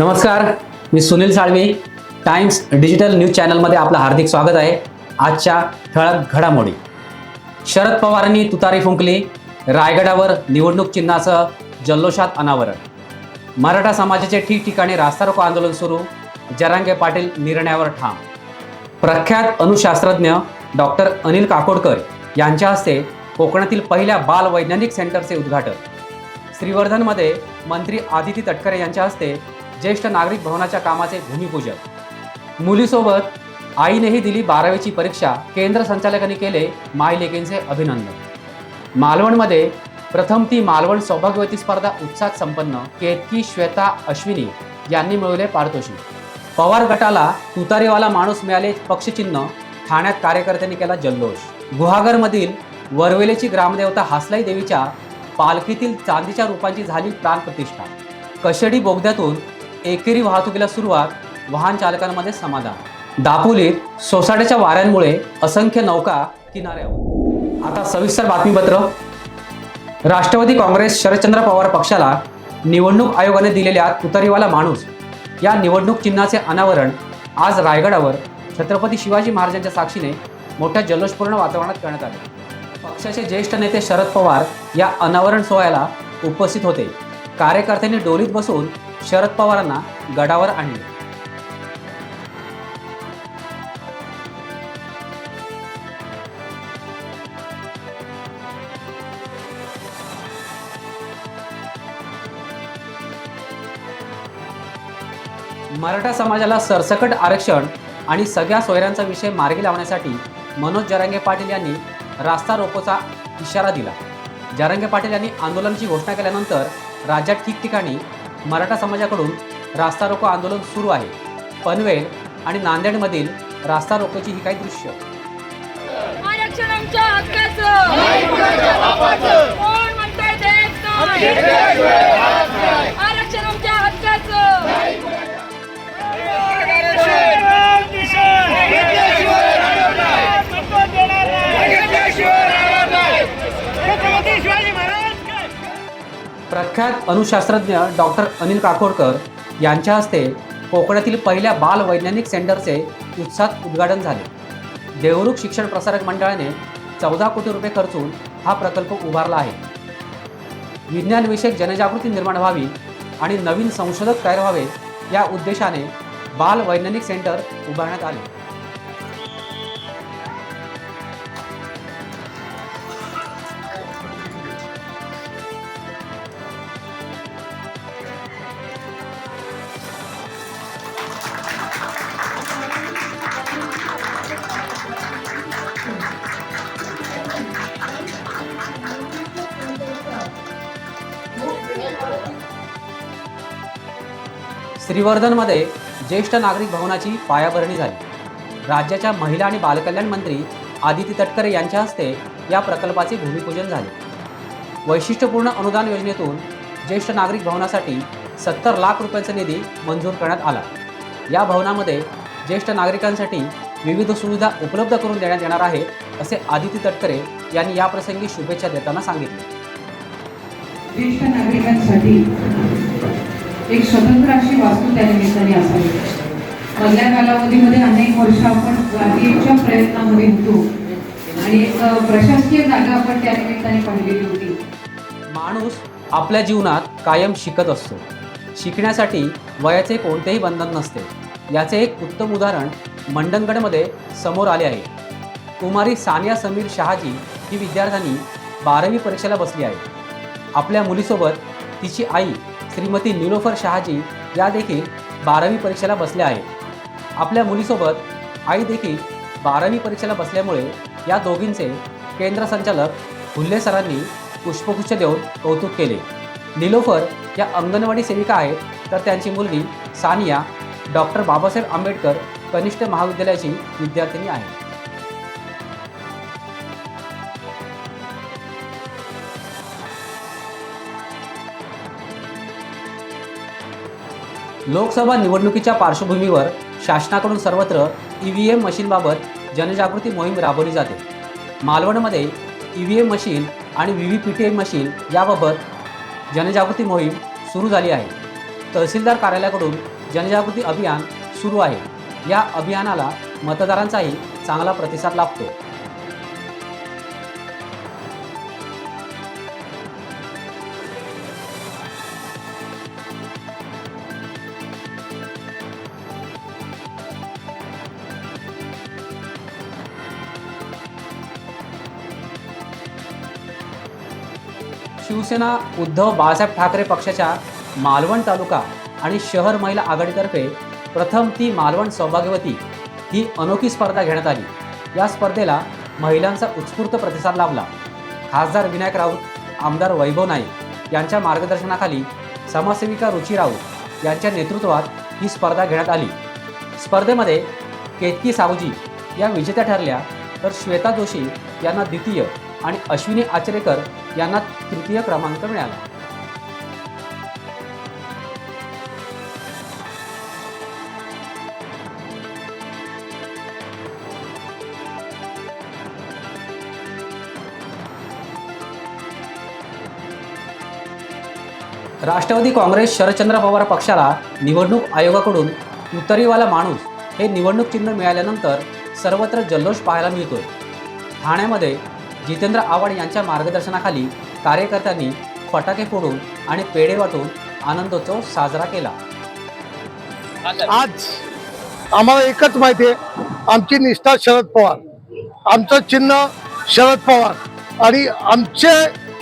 नमस्कार मी Sunil Salvi Times Digital News चॅनलमध्ये आपलं हार्दिक स्वागत आहे. आजच्या ठळक घडामोडी. शरद पवारांनी तुतारी फुंकली रायगडावर निवडणूक चिन्हासह जल्लोषात अनावरण. मराठा समाजाचे ठिकठिकाणी रास्तारोको आंदोलन सुरू जरांगे पाटील निर्णयावर ठाम. प्रख्यात अणुशास्त्रज्ञ डॉक्टर अनिल काकोडकर यांच्या हस्ते कोकणातील पहिल्या बाल वैज्ञानिक सेंटरचे उद्घाटन. श्रीवर्धनमध्ये मंत्री आदिती तटकरे यांच्या हस्ते ज्येष्ठ नागरिक भवनाच्या कामाचे भूमिपूजन. मुलीसोबत आईनेही दिली बारावीची परीक्षा केंद्र संचालकांनी केले मायलेकींचे अभिनंदन. मालवणमध्ये प्रथम ती मालवण सौभाग्यवती स्पर्धा उत्साहात संपन्न केतकी श्वेता अश्विनी यांनी मिळवले पारितोषिक. पवार गटाला तुतारीवाला माणूस मिळाले पक्षचिन्ह ठाण्यात कार्यकर्त्यांनी केला जल्लोष. गुहागरमधील वरवेलेची ग्रामदेवता हासलाई देवीच्या पालखीतील चांदीच्या रूपांची झाली प्राणप्रतिष्ठा. कशेडी बोगद्यातून एकेरी वाहतुकीला सुरुवात वाहन चालकांमध्ये समाधान. दापोलीत सोसाट्याच्या वाऱ्यांमुळे असंख्य नौका किनाऱ्यावर. आता सविस्तर बातमीपत्र. राष्ट्रवादी काँग्रेस शरदचंद्र पवार पक्षाला निवडणूक आयोगाने दिलेल्या तुतारीवाला माणूस या निवडणूक चिन्हाचे अनावरण आज रायगडावर छत्रपती शिवाजी महाराजांच्या साक्षीने मोठ्या जल्लोषपूर्ण वातावरणात करण्यात आले. पक्षाचे ज्येष्ठ नेते शरद पवार या अनावरण सोहळ्याला उपस्थित होते. कार्यकर्त्यांनी डोलीत बसून शरद पवारांना गडावर आणले. मराठा समाजाला सरसकट आरक्षण आणि सगळ्या सोयऱ्यांचा विषय मार्गी लावण्यासाठी मनोज जरांगे पाटील यांनी रास्ता रोकोचा इशारा दिला. जरांगे पाटील यांनी आंदोलनाची घोषणा केल्यानंतर राज्यात ठिकठिकाणी मराठा समाजाकडून रास्ता रोको आंदोलन सुरू आहे. पनवेल आणि नांदेडमधील रास्ता रोकोची ही काही दृश्य. आरक्षण प्रख्यात अणुशास्त्रज्ञ डॉक्टर अनिल काकोडकर यांच्या हस्ते कोकणातील पहिल्या बाल वैज्ञानिक सेंटरचे उत्साहात उद्घाटन झाले. देवरुख शिक्षण प्रसारक मंडळाने चौदा कोटी रुपये खर्चून हा प्रकल्प उभारला आहे. विज्ञानविषयक जनजागृती निर्माण व्हावी आणि नवीन संशोधक तयार व्हावे या उद्देशाने बाल वैज्ञानिक सेंटर उभारण्यात आले. श्रीवर्धनमध्ये ज्येष्ठ नागरिक भवनाची पायाभरणी झाली. राज्याच्या महिला आणि बालकल्याण मंत्री आदिती तटकरे यांच्या हस्ते या प्रकल्पाचे भूमिपूजन झाले. वैशिष्ट्यपूर्ण अनुदान योजनेतून ज्येष्ठ नागरिक भवनासाठी सत्तर लाख रुपयांचा निधी मंजूर करण्यात आला. या भवनामध्ये ज्येष्ठ नागरिकांसाठी विविध सुविधा उपलब्ध करून देण्यात येणार आहेत असे आदिती तटकरे यांनी याप्रसंगी शुभेच्छा देताना सांगितले. ज्येष्ठ नागरिकांसाठी एक स्वतंत्र अशी वास्तू त्या निमित्ताने असावी. मधल्या कालावधीमध्ये अनेक वर्ष आपण जागेच्या प्रयत्नामध्ये होतो आणि एक प्रशासकीय जागा आपण त्या निमित्ताने पाहिलेली होती. माणूस आपल्या जीवनात कायम शिकत असतो. शिकण्यासाठी वयाचे कोणतेही बंधन नसते. याचे एक उत्तम उदाहरण मंडणगडमध्ये समोर आले आहे. कुमारी सानिया समीर शहाजी ही विद्यार्थ्यांनी बारावी परीक्षेला बसली आहे आपल्या मुलीसोबत तिची आई श्रीमती निलोफर शहाजी या देखील बारावी परीक्षेला बसल्या आहेत. आपल्या मुलीसोबत आई देखील बारावी परीक्षेला बसल्यामुळे या दोघींचे केंद्र संचालक हुल्ले सरांनी पुष्पगुच्छ देऊन कौतुक केले. निलोफर या अंगणवाडी सेविका आहेत तर त्यांची मुलगी सानिया डॉक्टर बाबासाहेब आंबेडकर कनिष्ठ महाविद्यालयाची विद्यार्थिनी आहे. लोकसभा निवडणुकीच्या पार्श्वभूमीवर शासनाकडून सर्वत्र ई व्ही एम मशीनबाबत जनजागृती मोहीम राबवली जाते. मालवणमध्ये ई व्ही एम मशीन आणि V V P T M machine याबाबत जनजागृती मोहीम सुरू झाली आहे. तहसीलदार कार्यालयाकडून जनजागृती अभियान सुरू आहे. या अभियानाला मतदारांचाही चांगला प्रतिसाद लाभतो. शिवसेना उद्धव बाळासाहेब ठाकरे पक्षाच्या मालवण तालुका आणि शहर महिला आघाडीतर्फे प्रथम ती मालवण सौभाग्यवती ही अनोखी स्पर्धा घेण्यात आली. या स्पर्धेला महिलांचा उत्स्फूर्त प्रतिसाद लाभला. खासदार विनायक राऊत आमदार वैभव नाईक यांच्या मार्गदर्शनाखाली समाजसेविका रुची राऊत यांच्या नेतृत्वात ही स्पर्धा घेण्यात आली. स्पर्धेमध्ये केतकी सावजी या विजेत्या ठरल्या तर श्वेता जोशी यांना द्वितीय आणि अश्विनी आचरेकर यांना तृतीय क्रमांक मिळाला. राष्ट्रवादी काँग्रेस शरदचंद्र पवार पक्षाला निवडणूक आयोगाकडून उतरीवाला माणूस हे निवडणूक चिन्ह मिळाल्यानंतर सर्वत्र जल्लोष पाहायला मिळतोय. ठाण्यामध्ये जितेंद्र आव्हाड यांच्या मार्गदर्शनाखाली कार्यकर्त्यांनी फटाके फोडून आणि पेढे वाटून आनंदोत्सव साजरा केला. आज आम्हाला एकच माहिती आहे आमची निष्ठा शरद पवार. आमचं चिन्ह शरद पवार आणि आमचे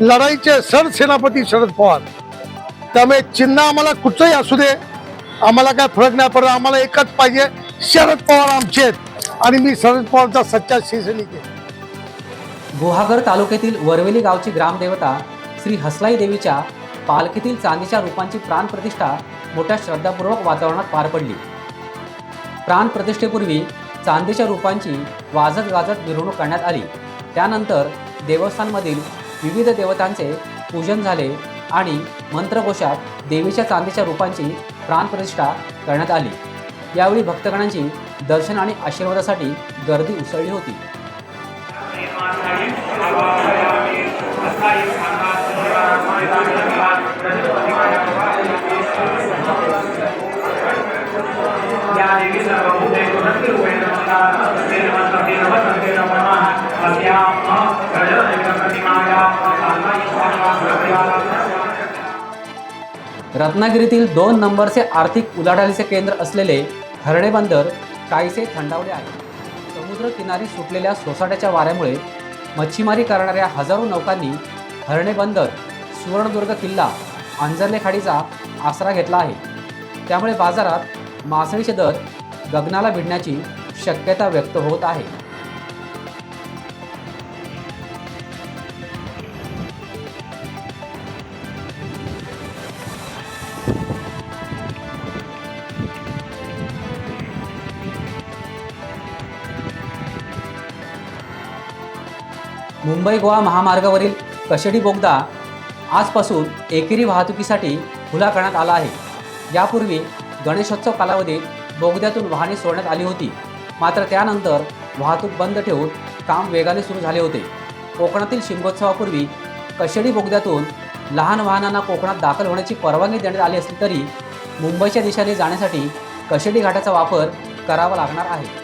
लढाईचे सरसेनापती शरद पवार. त्यामुळे चिन्ह आम्हाला कुठचंही असू दे आम्हाला काय फरक नाही पडत आम्हाला एकच पाहिजे शरद पवार आमचे आहेत. आणि मी शरद पवारचा सच्चा शिवसैनिक आहे. गुहागर तालुक्यातील वरवेली गावची ग्रामदेवता श्री हसलाई देवीच्या पालखीतील चांदीच्या रूपांची प्राणप्रतिष्ठा मोठ्या श्रद्धापूर्वक वातावरणात पार पडली. प्राणप्रतिष्ठेपूर्वी चांदीच्या रूपांची वाजत गाजत मिरवणूक करण्यात आली. त्यानंतर देवस्थानमधील विविध देवतांचे पूजन झाले आणि मंत्रघोषात देवीच्या चांदीच्या रूपांची प्राणप्रतिष्ठा करण्यात आली. यावेळी भक्तगणांची दर्शन आणि आशीर्वादासाठी गर्दी उसळली होती. रत्नागिरीतील दोन नंबरचे आर्थिक उलाढालीचे केंद्र असलेले हरणे बंदर काहीसे थंडावले आहे. समुद्र किनारी सुटलेल्या सोसाट्याच्या वाऱ्यामुळे मच्छीमारी करणाऱ्या हजारो नौकांनी हरणे बंदर सुवर्णदुर्ग किल्ला अंजरले खाडीचा आसरा घेतला आहे. त्यामुळे बाजारात मासळीचे दर गगनाला भिडण्याची शक्यता व्यक्त होत आहे. मुंबई गोवा महामार्गावरील कशेडी बोगदा आजपासून एकेरी वाहतुकीसाठी खुला करण्यात आला आहे. यापूर्वी गणेशोत्सव कालावधीत बोगद्यातून वाहने सोडण्यात आली होती. मात्र त्यानंतर वाहतूक बंद ठेवून काम वेगाने सुरू झाले होते. कोकणातील शिमगोत्सवापूर्वी कशेडी बोगद्यातून लहान वाहनांना कोकणात दाखल होण्याची परवानगी देण्यात आली असली तरी मुंबईच्या दिशेने जाण्यासाठी कशेडी घाटाचा वापर करावा लागणार आहे.